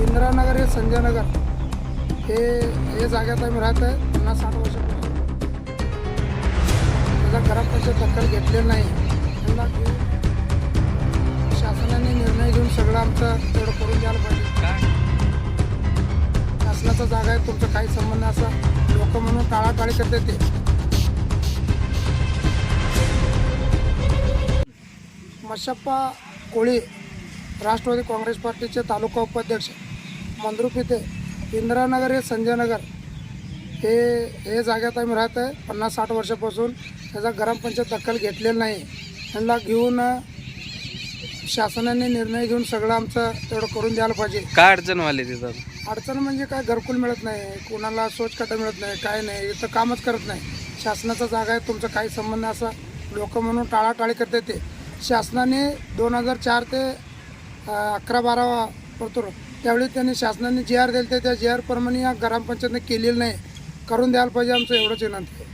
इंदिरानगर हे संजयनगर. हे हे जागेत आम्ही राहत आहे पन्नास साठ वर्ष त्याचा घरात कशी दखल घेतले नाही. त्यांना शासनाने निर्णय घेऊन सगळं आमचं तेवढं करून द्यायला पाहिजे. शासनाचा जागा आहे तुमचा काही संबंध असा लोक म्हणून टाळाटाळी करते ते. मशप्पा कोळी राष्ट्रवादी काँग्रेस पार्टीचे तालुका उपाध्यक्ष. मंद्रुप इथे इंदिरानगर हे संजय नगर हे हे जागेत आम्ही राहत आहे. पन्नास साठ वर्षापासून त्याचा ग्रामपंचायत दखल घेतलेला नाही. त्यांना घेऊन शासनाने निर्णय घेऊन सगळं आमचं तेवढं करून द्यायला पाहिजे. काय अडचण व्हायली तिथं अडचण म्हणजे काय? घरकुल मिळत नाही. कोणाला सोच कटा मिळत नाही. काय नाही. इथं कामच करत नाही. शासनाचा जागा आहे. तुमचा काही संबंध असा लोक म्हणून टाळाटाळी करते ते. शासनाने दोन हजार चार ते अकरा बारा करतो. त्यावेळी त्यांनी शासनाने जी आर दिले त्या जी आर प्रमाणे या ग्रामपंचायतने केलेलं नाही. करून द्यायला पाहिजे आमचं एवढंच विनंती आहे.